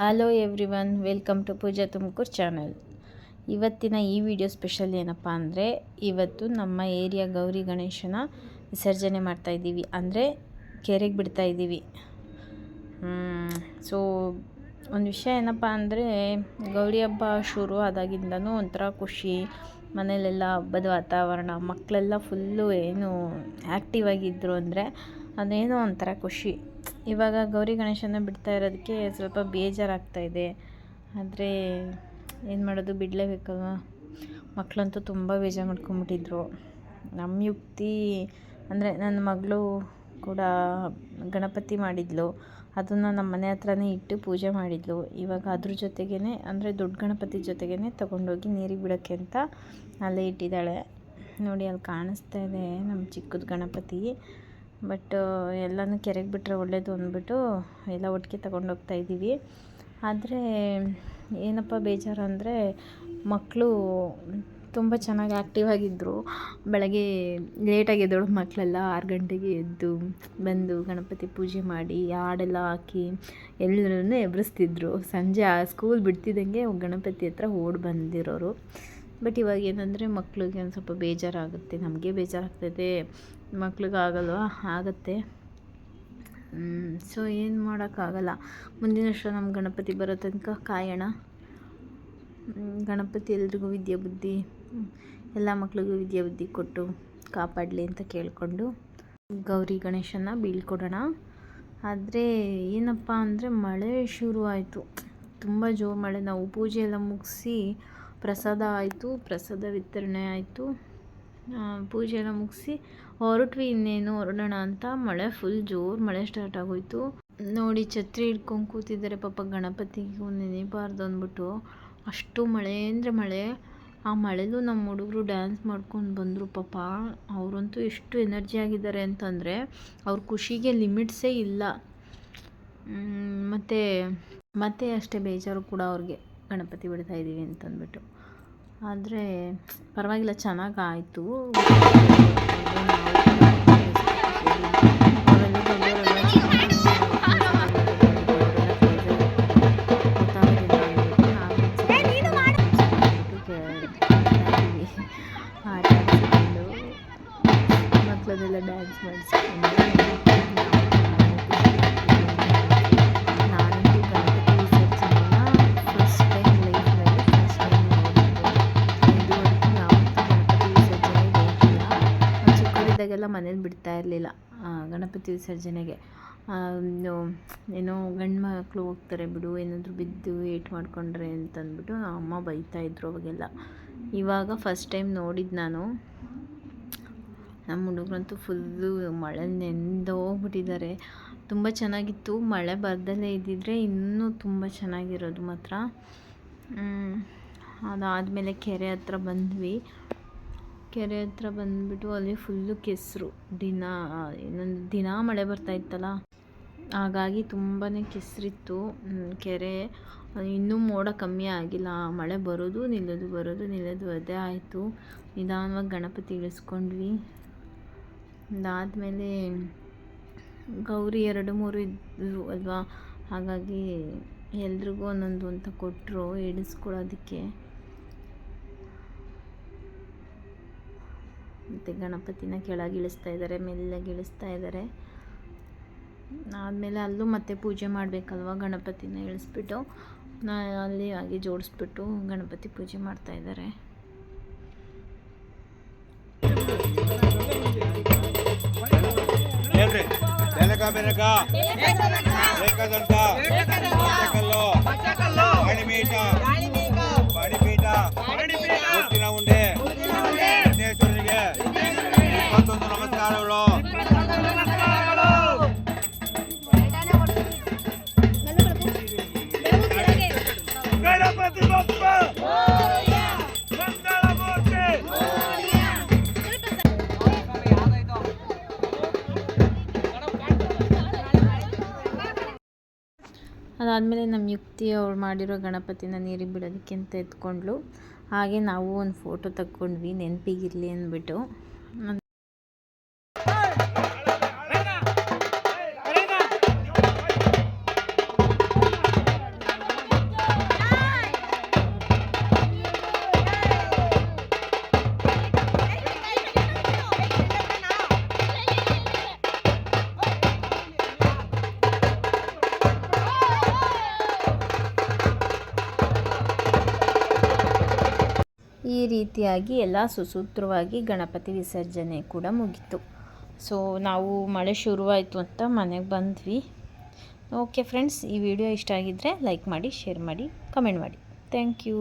Hello everyone welcome to Pooja Tumakuru channel ಇವತ್ತಿನ ಈ video special ಏನಪ್ಪ ಅಂದರೆ, ಇವತ್ತು ನಮ್ಮ ಏರಿಯಾ ಗೌರಿ ಗಣೇಶನ ವಿಸರ್ಜನೆ ಮಾಡ್ತಾಯಿದ್ದೀವಿ ಅಂದರೆ ಕೆರೆಗೆ ಬಿಡ್ತಾಯಿದ್ದೀವಿ ಸೊ ಒಂದು ವಿಷಯ ಏನಪ್ಪ ಅಂದರೆ, ಗೌರಿ ಹಬ್ಬ ಶುರು ಆದಾಗಿಂದನೂ ಒಂಥರ ಖುಷಿ. ಮನೇಲೆಲ್ಲ ಹಬ್ಬದ ವಾತಾವರಣ ಮಕ್ಕಳೆಲ್ಲ ಫುಲ್ಲು ಏನು ಆ್ಯಕ್ಟಿವ್ ಆಗಿದ್ದರು ಅಂದರೆ ಅದೇನೋ ಒಂಥರ ಖುಷಿ. ಇವಾಗ ಗೌರಿ ಗಣೇಶನ ಬಿಡ್ತಾ ಇರೋದಕ್ಕೆ ಸ್ವಲ್ಪ ಬೇಜಾರಾಗ್ತಾ ಇದೆ. ಆದರೆ ಏನು ಮಾಡೋದು, ಬಿಡಲೇಬೇಕಲ್ವ? ಮಕ್ಕಳಂತೂ ತುಂಬ ಬೇಜಾರು ಮಾಡ್ಕೊಂಬಿಟ್ಟಿದ್ರು. ನಮ್ಮ ಯುಕ್ತಿ ಅಂದರೆ ನನ್ನ ಮಗಳು ಕೂಡ ಗಣಪತಿ ಮಾಡಿದ್ಲು. ಅದನ್ನು ನಮ್ಮ ಮನೆ ಹತ್ರನೇ ಇಟ್ಟು ಪೂಜೆ ಮಾಡಿದ್ಲು. ಇವಾಗ ಅದ್ರ ಜೊತೆಗೇ ಅಂದರೆ ದೊಡ್ಡ ಗಣಪತಿ ಜೊತೆಗೇ ತೊಗೊಂಡೋಗಿ ನೀರಿಗೆ ಬಿಡೋಕ್ಕೆ ಅಂತ ಅಲ್ಲೇ ಇಟ್ಟಿದ್ದಾಳೆ. ನೋಡಿ, ಅಲ್ಲಿ ಕಾಣಿಸ್ತಾ ಇದೆ ನಮ್ಮ ಚಿಕ್ಕದ ಗಣಪತಿ. ಬಟ್ ಎಲ್ಲನೂ ಕೆರೆಗೆ ಬಿಟ್ಟರೆ ಒಳ್ಳೆಯದು ಅಂದ್ಬಿಟ್ಟು ಎಲ್ಲ ಒಟ್ಟಿಗೆ ತಗೊಂಡೋಗ್ತಾ ಇದ್ದೀವಿ. ಆದರೆ, ಏನಪ್ಪ ಬೇಜಾರು ಅಂದರೆ ಮಕ್ಕಳು ತುಂಬ ಚೆನ್ನಾಗಿ ಆ್ಯಕ್ಟಿವ್ ಆಗಿದ್ದರು ಬೆಳಗ್ಗೆ ಲೇಟಾಗಿ ಎದ್ದೋಳು ಮಕ್ಕಳೆಲ್ಲ ಆರು ಗಂಟೆಗೆ ಎದ್ದು ಬಂದು ಗಣಪತಿ ಪೂಜೆ ಮಾಡಿ ಹಾಡೆಲ್ಲ ಹಾಕಿ ಎಲ್ಲರನ್ನೂ ಎಬ್ಬಿಸ್ತಿದ್ರು ಸಂಜೆ ಆ ಸ್ಕೂಲ್ ಬಿಡ್ತಿದ್ದಂಗೆ ಗಣಪತಿ ಹತ್ರ ಓಡಿ ಬಂದಿರೋರು. ಬಟ್ ಇವಾಗ ಏನಂದರೆ ಮಕ್ಳಿಗೆ ಒಂದು ಸ್ವಲ್ಪ ಬೇಜಾರಾಗುತ್ತೆ. ನಮಗೆ ಬೇಜಾರಾಗ್ತದೆ. ಮಕ್ಳಿಗಾಗಲ್ವಾ? ಆಗುತ್ತೆ. ಸೊ ಏನು ಮಾಡೋಕ್ಕಾಗಲ್ಲ. ಮುಂದಿನ ವರ್ಷ ನಮ್ಮ ಗಣಪತಿ ಬರೋ ತನಕ ಕಾಯೋಣ. ಗಣಪತಿ ಎಲ್ರಿಗೂ ವಿದ್ಯೆ ಬುದ್ಧಿ, ಎಲ್ಲ ಮಕ್ಳಿಗೂ ವಿದ್ಯೆ ಬುದ್ಧಿ ಕೊಟ್ಟು ಕಾಪಾಡಲಿ ಅಂತ ಕೇಳಿಕೊಂಡು ಗೌರಿ ಗಣೇಶನ ಬೀಳ್ಕೊಡೋಣ. ಆದರೆ ಏನಪ್ಪ ಅಂದರೆ ಮಳೆ ಶುರುವಾಯಿತು. ತುಂಬ ಜೋರು ಮಳೆ. ನಾವು ಪೂಜೆ ಎಲ್ಲ ಮುಗಿಸಿ ಪ್ರಸಾದ ಆಯಿತು, ಪ್ರಸಾದ ವಿತರಣೆ ಆಯಿತು. ಪೂಜೆ ಎಲ್ಲ ಮುಗಿಸಿ ಹೊರಟ್ವಿ ಇನ್ನೇನು ಹೊರಡೋಣ ಅಂತ. ಮಳೆ ಫುಲ್ ಜೋರು ಮಳೆ ಸ್ಟಾರ್ಟ್ ಆಗೋಯ್ತು. ನೋಡಿ ಛತ್ರಿ ಹಿಡ್ಕೊಂಡು ಕೂತಿದ್ದಾರೆ ಪಾಪ ಗಣಪತಿಗೂ ನೆನೆಬಾರ್ದು ಅಂದ್ಬಿಟ್ಟು. ಅಷ್ಟು ಮಳೆ ಅಂದರೆ ಮಳೆ. ಆ ಮಳೆಲೂ ನಮ್ಮ ಹುಡುಗರು ಡ್ಯಾನ್ಸ್ ಮಾಡ್ಕೊಂಡು ಬಂದರು ಪಾಪ. ಅವರಂತೂ ಎಷ್ಟು ಎನರ್ಜಿ ಆಗಿದ್ದಾರೆ ಅಂತಂದರೆ ಅವ್ರ ಖುಷಿಗೆ ಲಿಮಿಟ್ಸೇ ಇಲ್ಲ. ಮತ್ತು, ಮತ್ತೆ ಅಷ್ಟೇ ಬೇಜಾರು ಕೂಡ ಅವ್ರಿಗೆ. ಗಣಪತಿ ಬಿಡ್ತಾ ಇದ್ದೀವಿ ಅಂತಂದ್ಬಿಟ್ಟು. ಆದರೆ ಪರವಾಗಿಲ್ಲ ಚೆನ್ನಾಗಿ ಆಯಿತು ಮಕ್ಕಳದೆಲ್ಲ ಡ್ಯಾನ್ಸ್ ಮಾಡಿಸ್ಕೊಂಡು. ಮನೇಲಿ ಬಿಡ್ತಾ ಇರಲಿಲ್ಲ. ಗಣಪತಿ ವಿಸರ್ಜನೆಗೆ. ಏನೋ ಗಂಡು ಮಕ್ಕಳು ಹೋಗ್ತಾರೆ ಬಿಡು, ಏನಾದರೂ ಬಿದ್ದು ಏಟು ಮಾಡ್ಕೊಂಡ್ರೆ ಅಂತಂದ್ಬಿಟ್ಟು ಅಮ್ಮ ಬೈತಾಯಿದ್ರು ಅವಾಗೆಲ್ಲ. ಇವಾಗ ಫಸ್ಟ್ ಟೈಮ್ ನೋಡಿದ್ದು ನಾನು. ನಮ್ಮ ಹುಡುಗರಂತೂ ಫುಲ್ಲು ಮಳೆ ನೆಂದೋಗ್ಬಿಟ್ಟಿದ್ದಾರೆ ತುಂಬ ಚೆನ್ನಾಗಿತ್ತು. ಮಳೆ ಬರ್ದಲ್ಲೇ ಇದ್ದಿದ್ರೆ ಇನ್ನೂ ತುಂಬ ಚೆನ್ನಾಗಿರೋದು ಮಾತ್ರ. ಅದಾದಮೇಲೆ ಕೆರೆ ಹತ್ರ ಬಂದ್ವಿ. ಕೆರೆ ಹತ್ರ ಬಂದುಬಿಟ್ಟು ಅಲ್ಲಿ ಫುಲ್ಲು ಕೆಸರು. ದಿನ ಇನ್ನೊಂದು ದಿನ ಮಳೆ ಬರ್ತಾ ಇತ್ತಲ್ಲ? ಹಾಗಾಗಿ ತುಂಬಾ ಕೆಸರಿತ್ತು ಕೆರೆ. ಇನ್ನೂ ಮೋಡ ಕಮ್ಮಿ ಆಗಿಲ್ಲ. ಮಳೆ ಬರೋದು, ನಿಲ್ಲೋದು ಬರೋದು, ನಿಲ್ಲೋದು ಅದೇ ಆಯಿತು. ನಿಧಾನವಾಗಿ ಗಣಪತಿ ಇಳಿಸ್ಕೊಂಡ್ವಿ. ಅದಾದಮೇಲೆ ಗೌರಿ ಎರಡು ಮೂರು ಇದ್ದರು ಅಲ್ವಾ? ಹಾಗಾಗಿ ಎಲ್ರಿಗೂ ಒಂದೊಂದು ಅಂತ ಕೊಟ್ಟರು ಇಳಿಸ್ಕೊಳ್ಳೋದಕ್ಕೆ ಮತ್ತು ಗಣಪತಿನ ಕೆಳಗೆ ಇಳಿಸ್ತಾ ಇದ್ದಾರೆ ಮೆಲ್ಲಗೆ ಇಳಿಸ್ತಾ ಇದ್ದಾರೆ ಆದಮೇಲೆ ಅಲ್ಲೂ ಮತ್ತೆ ಪೂಜೆ ಮಾಡಬೇಕಲ್ವ ಗಣಪತಿನ ಇಳಿಸ್ಬಿಟ್ಟು? ನಾ ಅಲ್ಲಿ ಹಾಗೆ ಜೋಡಿಸ್ಬಿಟ್ಟು ಗಣಪತಿ ಪೂಜೆ ಮಾಡ್ತಾ ಇದ್ದಾರೆ ಉಂಡೆ. ಅದಾದಮೇಲೆ ನಮ್ಮ ಯುಕ್ತಿ ಅವ್ರು ಮಾಡಿರೋ ಗಣಪತಿನ ನೀರಿಗೆ ಬಿಡೋದಕ್ಕಿಂತ ಎತ್ಕೊಂಡ್ಳು. ಹಾಗೆ ನಾವು ಒಂದು ಫೋಟೋ ತಕ್ಕೊಂಡ್ವಿ, ನೆನಪಿಗಿರಲಿ ಅಂದ್ಬಿಟ್ಟು. ಈ ರೀತಿಯಾಗಿ ಎಲ್ಲ ಸುಸೂತ್ರವಾಗಿ ಗಣಪತಿ ವಿಸರ್ಜನೆ ಕೂಡ ಮುಗೀತು. ಸೊ ನಾವು ಮಳೆ ಶುರುವಾಯಿತು ಅಂತ ಮನೆಗೆ ಬಂದ್ವಿ. ಓಕೆ ಫ್ರೆಂಡ್ಸ್ ಈ ವಿಡಿಯೋ ಇಷ್ಟ ಆಗಿದ್ದರೆ ಲೈಕ್ ಮಾಡಿ ಶೇರ್ ಮಾಡಿ ಕಮೆಂಟ್ ಮಾಡಿ. Thank you